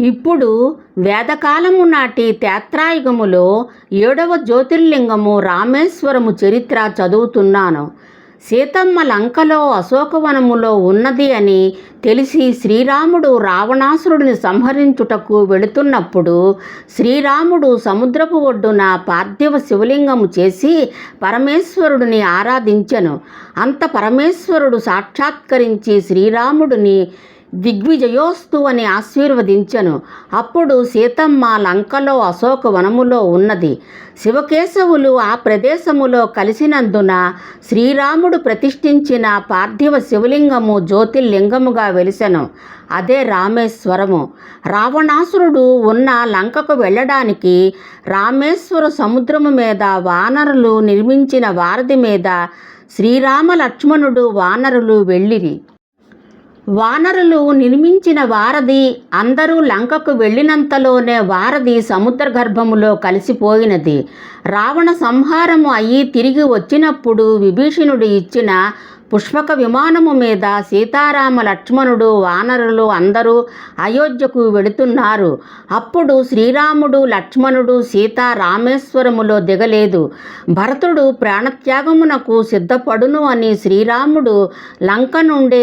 ఇప్పుడు వేదకాలము నాటి తేత్రాయుగములో ఏడవ జ్యోతిర్లింగము రామేశ్వరము చరిత్ర చదువుతున్నాను. సీతమ్మ లంకలో అశోకవనములో ఉన్నది అని తెలిసి శ్రీరాముడు రావణాసురుడిని సంహరించుటకు వెళుతున్నప్పుడు శ్రీరాముడు సముద్రపు ఒడ్డున పార్థివ శివలింగము చేసి పరమేశ్వరుడిని ఆరాధించెను. అంత పరమేశ్వరుడు సాక్షాత్కరించి శ్రీరాముడిని దిగ్విజయోస్తు అని ఆశీర్వదించెను. అప్పుడు సీతమ్మ లంకలో అశోక వనములో ఉన్నది. శివకేశవులు ఆ ప్రదేశములో కలిసినందున శ్రీరాముడు ప్రతిష్ఠించిన పార్థివ శివలింగము జ్యోతిర్లింగముగా వెలిసెను. అదే రామేశ్వరము. రావణాసురుడు ఉన్న లంకకు వెళ్ళడానికి రామేశ్వర సముద్రము మీద వానరులు నిర్మించిన వారధి మీద శ్రీరామ లక్ష్మణుడు వానరులు వెళ్ళిరి. వానరులు నిర్మించిన వారధి అందరూ లంకకు వెళ్ళినంతలోనే వారధి సముద్ర గర్భములో కలిసిపోయినది. రావణ సంహారము అయి తిరిగి వచ్చినప్పుడు విభీషణుడు ఇచ్చిన పుష్పక విమానము మీద సీతారామ లక్ష్మణుడు వానరులు అందరూ అయోధ్యకు వెళుతున్నారు. అప్పుడు శ్రీరాముడు లక్ష్మణుడు సీత రామేశ్వరములో దిగలేదు. భరతుడు ప్రాణత్యాగమునకు సిద్ధపడును అని శ్రీరాముడు లంక నుండి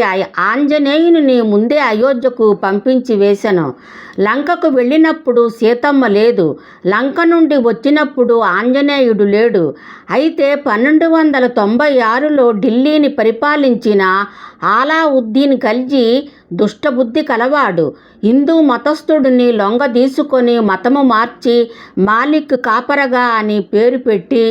ఆంజనేయుని ముందే అయోధ్యకు పంపించి వేశాను లంకకు వెళ్ళినప్పుడు సీతమ్మ లేదు. లంక నుండి వచ్చినప్పుడు ఆంజనేయుడు లేడు. అయితే పన్నెండు వందల తొంభై ఆరులో ఢిల్లీని పరిపాలించిన ఆలావుద్దీన్ ఖల్జీ దుష్టబుద్ధి కలవాడు. హిందూ మతస్థుడిని లొంగదీసుకొని మతము మార్చి మాలిక్ కాపరగా అని పేరు పెట్టి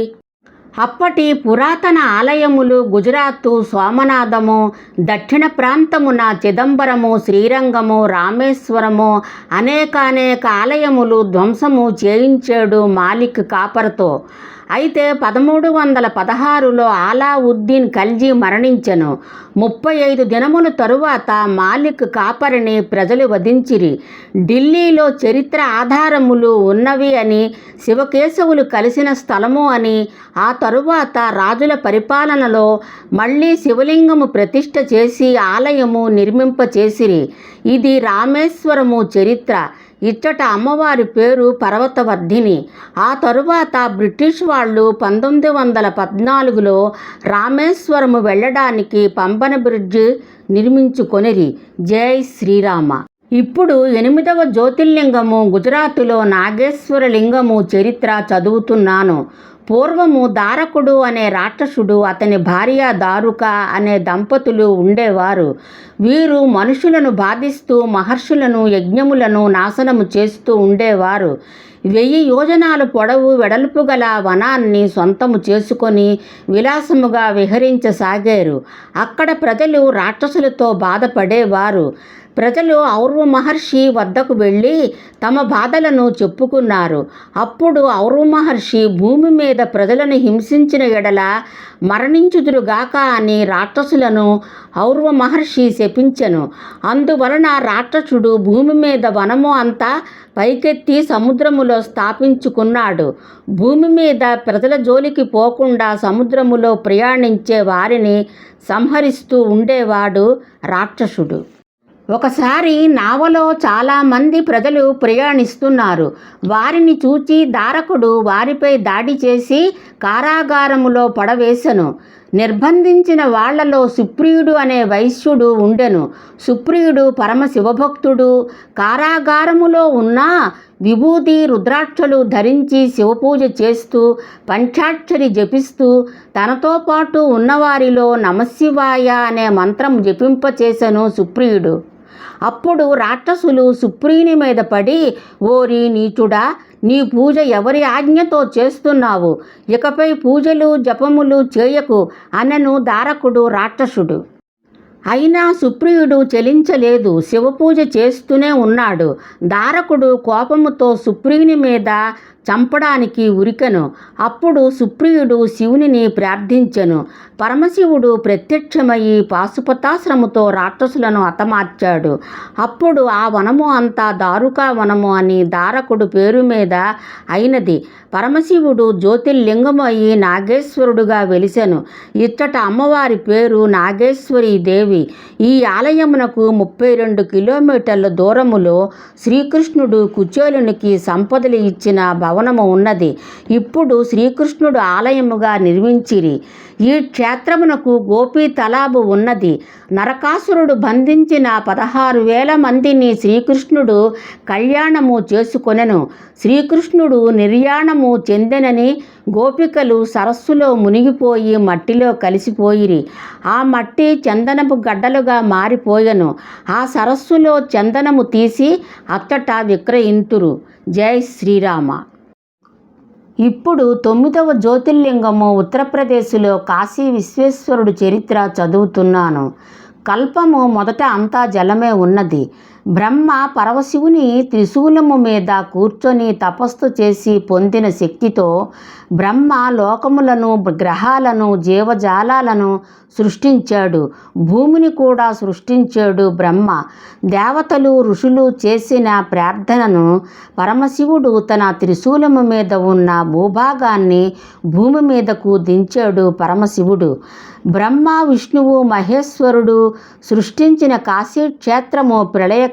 అప్పటి పురాతన ఆలయములు గుజరాతు సోమనాథము దక్షిణ ప్రాంతమున చిదంబరము శ్రీరంగము రామేశ్వరము అనేకానేక ఆలయములు ధ్వంసము చేయించాడు మాలిక్ కాపర్తో. అయితే పదమూడు వందల పదహారులో ఉద్దీన్ ఖల్జీ మరణించెను. ముప్పై ఐదు దినముల తరువాత మాలిక్ కాపరిని ప్రజలు వధించిరి. ఢిల్లీలో చరిత్ర ఆధారములు ఉన్నవి అని శివకేశవులు కలిసిన స్థలము అని ఆ తరువాత రాజుల పరిపాలనలో మళ్ళీ శివలింగము ప్రతిష్ఠ చేసి ఆలయము నిర్మింపచేసిరి. ఇది రామేశ్వరము చరిత్ర. ఇచ్చట అమ్మవారి పేరు పర్వతవర్ధిని. ఆ తరువాత బ్రిటిష్ వాళ్ళు పంతొమ్మిది వందల పద్నాలుగులో రామేశ్వరము వెళ్ళడానికి పంబన బ్రిడ్జి నిర్మించుకొనిరి. జై శ్రీరామ. ఇప్పుడు ఎనిమిదవ జ్యోతిర్లింగము గుజరాతులో నాగేశ్వర లింగము చరిత్ర చదువుతున్నాను. పూర్వము దారకుడు అనే రాక్షసుడు అతని భార్య దారుక అనే దంపతులు ఉండేవారు. వీరు మనుషులను బాధిస్తూ మహర్షులను యజ్ఞములను నాశనము చేస్తూ ఉండేవారు. వెయ్యి యోజనాలు పొడవు వెడల్పు గల వనాన్ని సొంతము చేసుకొని విలాసముగా విహరించసాగారు. అక్కడ ప్రజలు రాక్షసులతో బాధపడేవారు. ప్రజలు ఔర్వ మహర్షి వద్దకు వెళ్ళి తమ బాధలను చెప్పుకున్నారు. అప్పుడు ఔర్వ మహర్షి భూమి మీద ప్రజలను హింసించిన ఎడల మరణించుదురుగాక అని రాక్షసులను ఔర్వ మహర్షి శపించెను. అందువలన రాక్షసుడు భూమి మీద వనము అంతా పైకెత్తి సముద్రములో స్థాపించుకున్నాడు. భూమి మీద ప్రజల జోలికి పోకుండా సముద్రములో ప్రయాణించే వారిని సంహరిస్తూ ఉండేవాడు రాక్షసుడు. ఒకసారి నావలో చాలామంది ప్రజలు ప్రయాణిస్తున్నారు. వారిని చూచి దారకుడు వారిపై దాడి చేసి కారాగారములో పడవేశను నిర్బంధించిన వాళ్ళలో సుప్రియుడు అనే వైశ్యుడు ఉండెను. సుప్రియుడు పరమశివభక్తుడు. కారాగారములో ఉన్న విభూతి రుద్రాక్షలు ధరించి శివపూజ చేస్తూ పంచాక్షరి జపిస్తూ తనతో పాటు ఉన్నవారిలో నమశివాయ అనే మంత్రం జపింపచేసెను సుప్రియుడు. అప్పుడు రాక్షసులు సుప్రీని మీద పడి ఓరి నీచుడా నీ పూజ ఎవరి ఆజ్ఞతో చేస్తున్నావు? ఇకపై పూజలు జపములు చేయకు అనను దారకుడు రాక్షసుడు. అయినా సుప్రియుడు చెలించలేదు. శివపూజ చేస్తూనే ఉన్నాడు. దారకుడు కోపముతో సుప్రియుని మీద చంపడానికి ఉరికెను. అప్పుడు సుప్రియుడు శివునిని ప్రార్థించెను. పరమశివుడు ప్రత్యక్షమయ్యి పాశుపతాశ్రముతో రాక్షసులను హతమార్చాడు. అప్పుడు ఆ వనము అంతా దారుకా వనము అని దారకుడు పేరు మీద అయినది. పరమశివుడు జ్యోతిర్లింగమయ్యి నాగేశ్వరుడుగా వెలిసెను. ఇచ్చట అమ్మవారి పేరు నాగేశ్వరి దేవి ఉన్నవి ఈ ఆలయమునకు ముప్పై రెండు కిలోమీటర్ల దూరములో శ్రీకృష్ణుడు కుచేలునికి సంపదలు ఇచ్చిన భవనము ఉన్నది. ఇప్పుడు శ్రీకృష్ణుడు ఆలయముగా నిర్మించిరి. ఈ క్షేత్రమునకు గోపీ తలాబు ఉన్నది. నరకాసురుడు బంధించిన పదహారు వేల మందిని శ్రీకృష్ణుడు కళ్యాణము చేసుకొనెను. శ్రీకృష్ణుడు నిర్యాణము చెందెనని గోపికలు సరస్సులో మునిగిపోయి మట్టిలో కలిసిపోయిరి. ఆ మట్టి చందనపు గడ్డలుగా మారిపోయెను. ఆ సరస్సులో చందనము తీసి అత్తట విక్రయింతురు. జై శ్రీరామ. ఇప్పుడు తొమ్మిదవ జ్యోతిర్లింగము ఉత్తరప్రదేశ్లో కాశీ విశ్వేశ్వరుడు చరిత్ర చదువుతున్నాను. కల్పము మొదట అంతా జలమే ఉన్నది. బ్రహ్మ పరమశివుని త్రిశూలము మీద కూర్చొని తపస్సు చేసి పొందిన శక్తితో బ్రహ్మ లోకములను గ్రహాలను జీవజాలాలను సృష్టించాడు. భూమిని కూడా సృష్టించాడు బ్రహ్మ. దేవతలు ఋషులు చేసిన ప్రార్థనను పరమశివుడు తన త్రిశూలము మీద ఉన్న భూభాగాన్ని భూమి మీదకు దించాడు పరమశివుడు. బ్రహ్మ విష్ణువు మహేశ్వరుడు సృష్టించిన కాశీ క్షేత్రము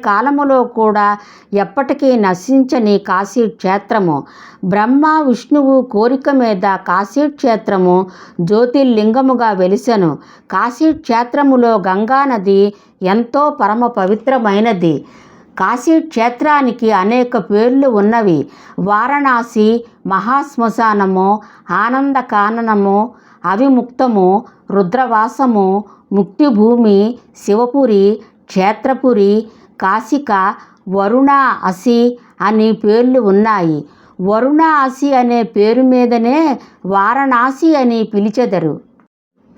కాలములో కూడా ఎప్పటికీ నశించని కాశీ క్షేత్రము. బ్రహ్మ విష్ణువు కోరిక మీద కాశీ క్షేత్రము జ్యోతిర్లింగముగా వెలిసెను. కాశీ క్షేత్రములో గంగానది ఎంతో పరమ పవిత్రమైనది. కాశీ క్షేత్రానికి అనేక పేర్లు ఉన్నవి. వారణాసి మహాశ్మశానము ఆనందకాననము అవిముక్తము రుద్రవాసము ముక్తిభూమి శివపురి క్షేత్రపురి కాశిక వరుణ అసి అని పేర్లు ఉన్నాయి. వరుణ అసి అనే పేరు మీదనే వారణాసి అని పిలిచెదరు.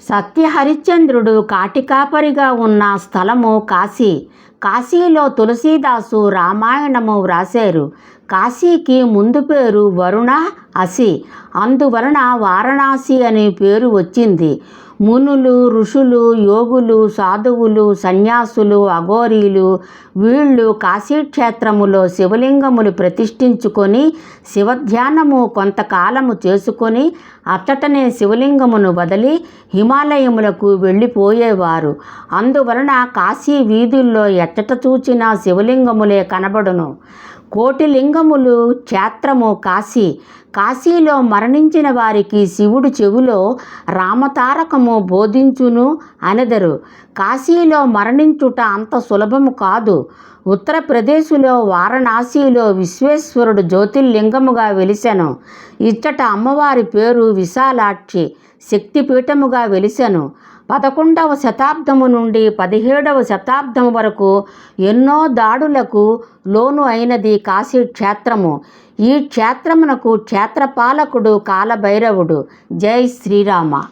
సత్యహరిశ్చంద్రుడు కాటికాపరిగా ఉన్న స్థలము కాశీ. కాశీలో తులసీదాసు రామాయణము వ్రాశారు కాశీకి ముందు పేరు వరుణ అసి. అందువలన వారణాసి అనే పేరు వచ్చింది. మునులు ఋషులు యోగులు సాధువులు సన్యాసులు అఘోరీలు వీళ్ళు కాశీక్షేత్రములో శివలింగములు ప్రతిష్ఠించుకొని శివధ్యానము కొంతకాలము చేసుకొని అచ్చటనే శివలింగమును వదిలి హిమాలయములకు వెళ్ళిపోయేవారు. అందువలన కాశీ వీధుల్లో ఎచ్చట చూచినా శివలింగములే కనబడును. కోటి లింగములు క్షేత్రము కాశీ. కాశీలో మరణించిన వారికి శివుడు చెవిలో రామతారకము బోధించును అనెదరు. కాశీలో మరణించుట అంత సులభము కాదు. ఉత్తరప్రదేశ్లో వారణాసిలో విశ్వేశ్వరుడు జ్యోతిర్లింగముగా వెలిసెను. ఇచ్చట అమ్మవారి పేరు విశాలాక్షి. శక్తిపీఠముగా వెలిసెను. పదకొండవ శతాబ్దము నుండి పదిహేడవ శతాబ్దం వరకు ఎన్నో దాడులకు లోను అయినది కాశీ క్షేత్రము. ఈ క్షేత్రమునకు క్షేత్రపాలకుడు కాలభైరవుడు. జై శ్రీరామ.